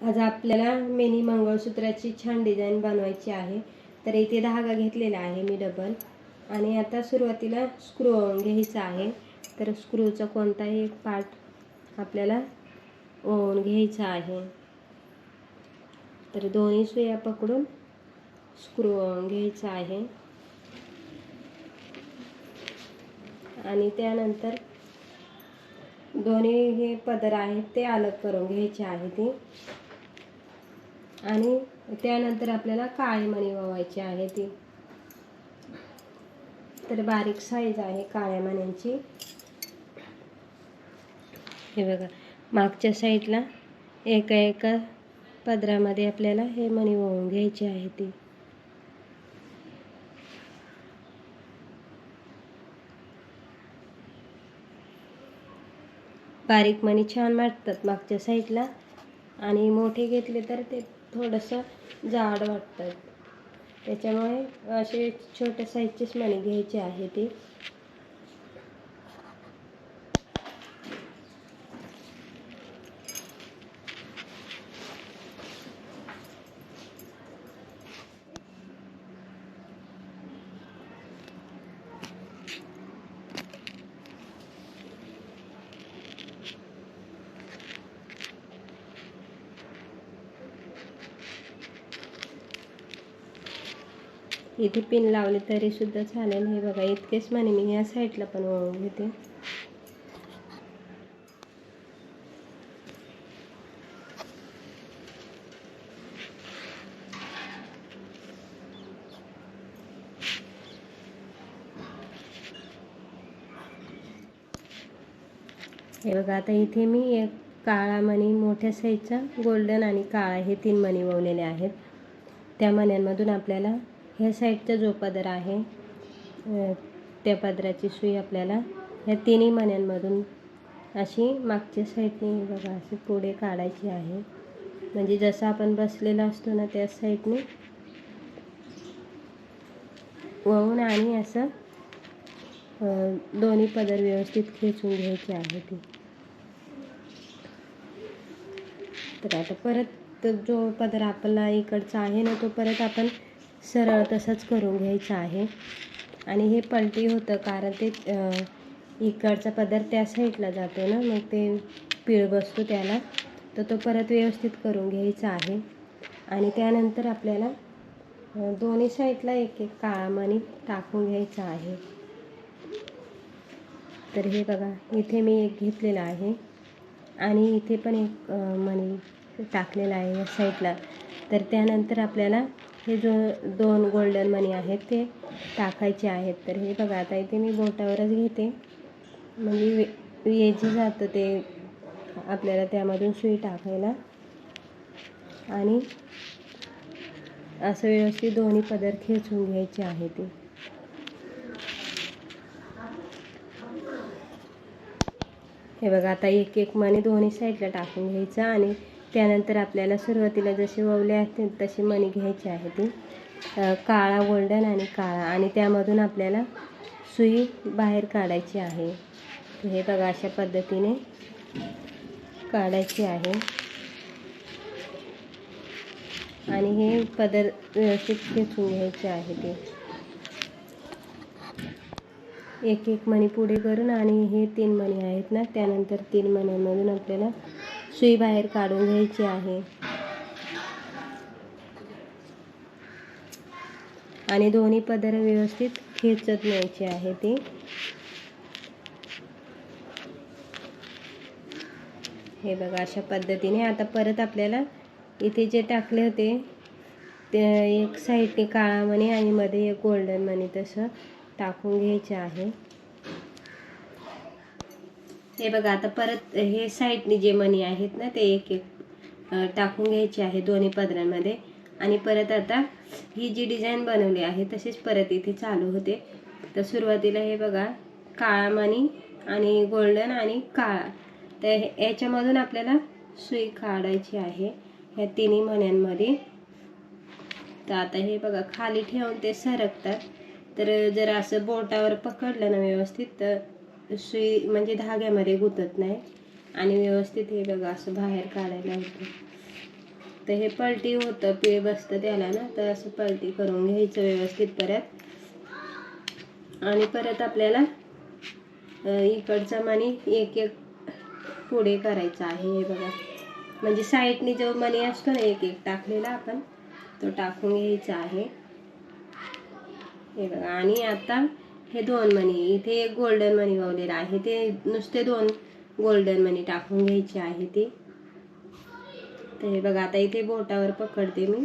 आज आपल्याला मिनी मंगळसूत्राची छान डिझाईन बनवायची आहे. तर इथे धागा घेतलेला आहे मी डबल आणि आता सुरुवातीला स्क्रू घ्यायचा आहे. तर स्क्रूचा कोणताही एक पार्ट आपल्याला ओवून घ्यायचा आहे. तर दोन्ही सुया पकडून स्क्रू घ्यायचा आहे. आणि त्यानंतर दोन्ही हे पदर आहेत ते अलग करून घ्यायचे आहे ते. आणि त्यानंतर आपल्याला काळी मणी ववायची आहे ती. तर बारीक साईज आहे काळ्या मण्यांची. हे बघा मागच्या साईडला एका एका पदरामध्ये आपल्याला हे मणी वळून घ्यायची आहे ती. बारीक मणी छान वाटतात मागच्या साईडला आणि मोठे घेतले तर ते थोडंसं जाड वाटतात त्याच्यामुळे असे छोट्या साईजचेच मणी घ्यायचे आहे ते. इथे पिन लावले तरी सुद्धा चालेल. हे बघा इतकेच म्हणे मी या साईडला पण वळून घेते. हे बघा आता इथे मी एक काळा मणी मोठ्या साईजचा गोल्डन आणि काळा हे तीन मणी वळलेले आहेत. त्या मण्यांमधून आपल्याला ह्या साईडचा जो पदर आहे त्या पदराची सुई आपल्याला ह्या तिन्ही मण्यांमधून अशी मागच्या साईडने बघा अशी पुढे काढायची आहे. म्हणजे जसं आपण बसलेला असतो ना त्या साईडने वळून आणि असं दोन्ही पदर व्यवस्थित खेचून घ्यायचे आहे ती. तर आता परत जो पदर आपला इकडचा आहे ना तो परत आपण सरळ तसंच करून घ्यायचं आहे. आणि हे पलटी होतं कारण ते इकडचा पदर त्या साईडला जातो ना मग ते पीळ बसतो त्याला. तर तो परत व्यवस्थित करून घ्यायचा आहे. आणि त्यानंतर आपल्याला दोन्ही साईडला एक एक काळा मणी टाकून घ्यायचा आहे. तर हे बघा इथे मी एक घेतलेला आहे. आणि इथे पण एक मणी टाकलेला आहे या साईडला. तर त्यानंतर आपल्याला हे जो दोन गोल्डन मणी आहेत ते टाकायचे आहेत. तर हे बघा आता इथे मी बोटावरच घेते. म्हणजे वेजी जातं ते आपल्याला त्यामधून सुई टाकायला. आणि असं व्यवस्थित दोन्ही पदर खेचून घ्यायचे आहे ते. हे बघा आता एक एक मणी दोन्ही साईडला टाकून घ्यायचं आणि त्यानंतर आपल्याला सुरुवातीला जसे ववले असतील तशी मणी घ्यायची आहे ती. काळा गोल्डन आणि काळा. आणि त्यामधून आपल्याला सुई बाहेर काढायची आहे. हे बघा अशा पद्धतीने काढायची आहे. आणि हे पदर व्यवस्थित खेचून घ्यायचे आहे ते. एक एक मणी पुढे करून आणि हे तीन मणी आहेत ना त्यानंतर तीन मण्यांमधून आपल्याला सुई बाहेर काढून घ्यायची आहे. आणि दोन्ही पदर व्यवस्थित खेचत न्यायचे आहे ते. हे बघा अशा पद्धतीने आता परत आपल्याला इथे जे टाकले होते ते एक साईडने काळा मणी आणि मध्ये एक गोल्डन मणी तसं टाकून घ्यायचे आहे. हे बघा आता परत हे साईडने जे मणी आहेत ना ते एक एक टाकून घ्यायचे आहे दोन्ही पदरांमध्ये. आणि परत आता ही जी डिझाईन बनवली आहे तसेच परत इथे चालू होते. तर सुरुवातीला हे बघा काळा मणी आणि गोल्डन आणि काळा. तर हे- याच्यामधून आपल्याला सुई काढायची आहे ह्या तिन्ही मण्यांमध्ये. तर आता हे बघा खाली ठेवून ते सरकतात. तर जर असं बोटावर पकडलं ना व्यवस्थित तर सुई म्हणजे धाग्यामध्ये गुतत नाही. आणि व्यवस्थित हे बघा असं बाहेर काढायला होतं. तर हे पलटी होतं पीळ बसतं त्याला ना तर असं पलटी करून घ्यायचं व्यवस्थित परत. आणि परत आपल्याला इकडचा मणी एक एक पुढे करायचा आहे हे बघा. म्हणजे साईडने जो मणी असतो ना एक एक टाकलेला आपण तो टाकून घ्यायचा आहे. हे बघा आणि आता हे दोन मणी इथे एक गोल्डन मणी वावलेलं आहे. ते नुसते दोन गोल्डन मणी टाकून घ्यायचे आहे ते. तर हे बघा आता इथे बोटावर पकडते मी.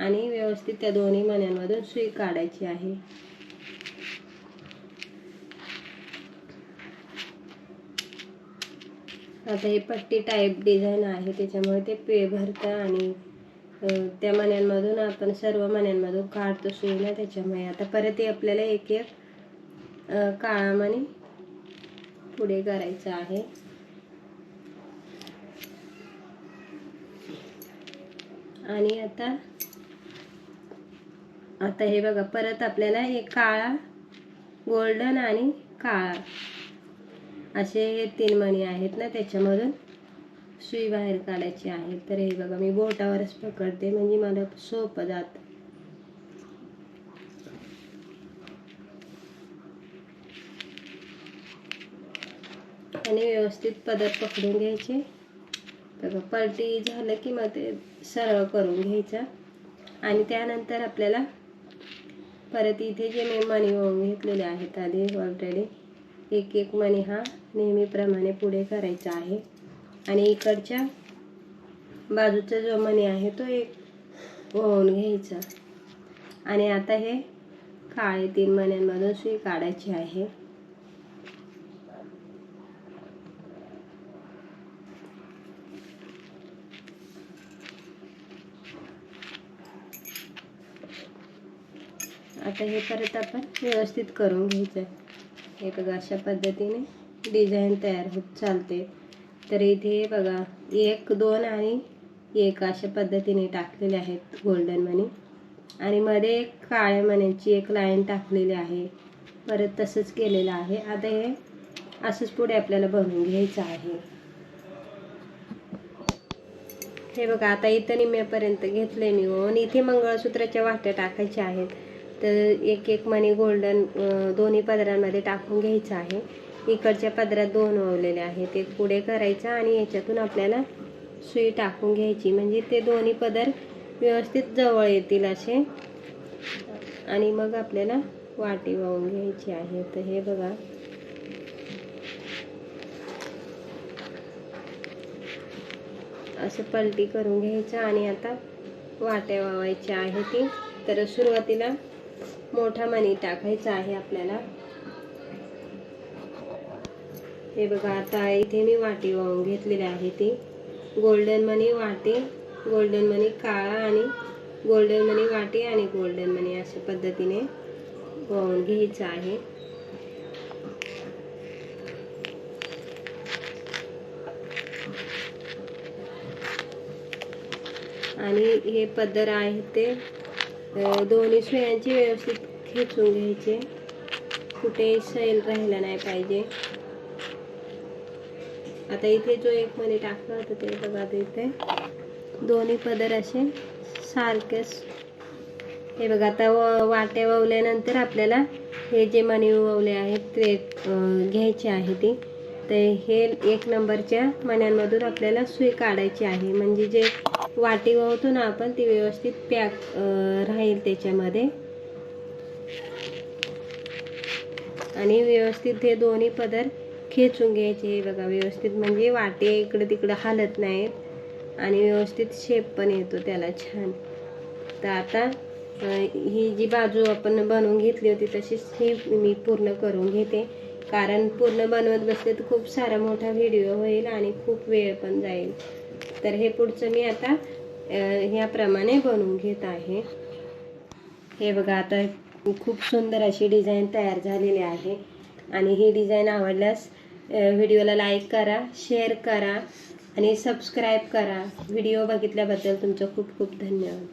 आणि व्यवस्थित त्या दोन्ही मण्यांमधून सुई काढायची आहे. आता हे पट्टी टाईप डिझाईन आहे त्याच्यामुळे ते पे भरतं आणि त्या मण्यांमधून आपण सर्व मण्यांमधून काढतो सुई ना त्याच्यामुळे आता परत हे आपल्याला एक एक काळा मणी पुढे करायचं आहे. आणि आता आता हे बघा परत आपल्याला एक काळा गोल्डन आणि काळा असे हे तीन मणी आहेत ना त्याच्यामधून सुई बाहेर काढायची आहे. तर हे बघा मी बोटावरच पकडते म्हणजे मला सोपं जातं. आणि व्यवस्थित पदर पकडून घ्यायचे. बघा पलटी झालं की मग ते सरळ करून घ्यायचं. आणि त्यानंतर आपल्याला परत इथे जे मी मणी वाहून घेतलेले आहेत आधी ऑलरेडी एक एक मणी हा नेहमीप्रमाणे पुढे करायचा आहे. आणि इकडच्या बाजूचा जो मणी आहे तो एक वाहून घ्यायचा. आणि आता हे काळे तीन मण्यांमधून सुई काढायची आहे. आता हे परत आपण व्यवस्थित करून घ्यायचं हे बघा अशा पद्धतीने डिझाईन तयार होत चालते. तर इथे बघा एक दोन आणि एक अशा पद्धतीने टाकलेले आहेत गोल्डन मनी आणि मध्ये एक काळ्या मण्याची एक लाईन टाकलेली आहे. परत तसंच केलेलं आहे. आता हे असंच पुढे आपल्याला बनवून घ्यायचं आहे. हे बघा आता इथं निम्यापर्यंत घेतले मी. ओन इथे मंगळसूत्राच्या वाट्या टाकायच्या आहेत. तर एक एक मणी गोल्डन दोन्ही पदरांमध्ये टाकून घ्यायचं आहे. इकडच्या पदरात दोन ओवलेले आहेत. ते पुढे करायचं आणि याच्यातून आपल्याला सुई टाकून घ्यायची. म्हणजे ते दोन्ही पदर व्यवस्थित जवळ येतील असे. आणि मग आपल्याला वाटी वाहून घ्यायची आहे. तर हे बघा. असं पलटी करून घ्यायचं आणि आता वाट्या वावायच्या आहे ती. तर सुरुवातीला मोठा मणी टाकायचा आहे आपल्याला. हे बघा आता इथे मी वाटी वाहून घेतलेली आहे ती. गोल्डन मनी वाटी गोल्डन मनी काळा आणि गोल्डन मनी वाटी आणि गोल्डन मनी अशा पद्धतीने वाहून घ्यायचं आहे. आणि हे पदर आहे ते दोन्ही सुयांची व्यवस्थित खेचून घ्यायचे कुठे सैल राहिला नाही पाहिजे. आता इथे जो एक मणी टाकला होता ते बघा आता इथे. दोन्ही पदर असे सारखेच. हे बघा आता व- वाट्या ववल्यानंतर आपल्याला हे जे मणी ववले आहेत ते घ्यायचे आहे ते. तर हे एक नंबरच्या मण्यांमधून आपल्याला सुई काढायची आहे. म्हणजे जे वाटी ववतो ना आपण ती व्यवस्थित पॅक राहील त्याच्यामध्ये. आणि व्यवस्थित हे दोन्ही पदर खेचून घ्यायचे. हे बघा व्यवस्थित म्हणजे वाटे इकडं तिकडं हालत नाहीत आणि व्यवस्थित शेप पण येतो त्याला छान. तर आता ही जी बाजू आपण बनवून घेतली होती तशीच ही मी पूर्ण करून घेते. कारण पूर्ण बनवत बसले तर खूप सारा मोठा व्हिडिओ होईल आणि खूप वेळ पण जाईल. तर हे पुढचं मी आता ह्याप्रमाणे बनवून घेत आहे. हे बघा आता खूप सुंदर अशी डिझाईन तयार झालेली आहे. आणि ही डिझाईन आवडल्यास व्हिडिओला लाईक करा शेअर करा आणि सबस्क्राईब करा. व्हिडिओ बघितल्याबद्दल तुमचं खूप खूप धन्यवाद.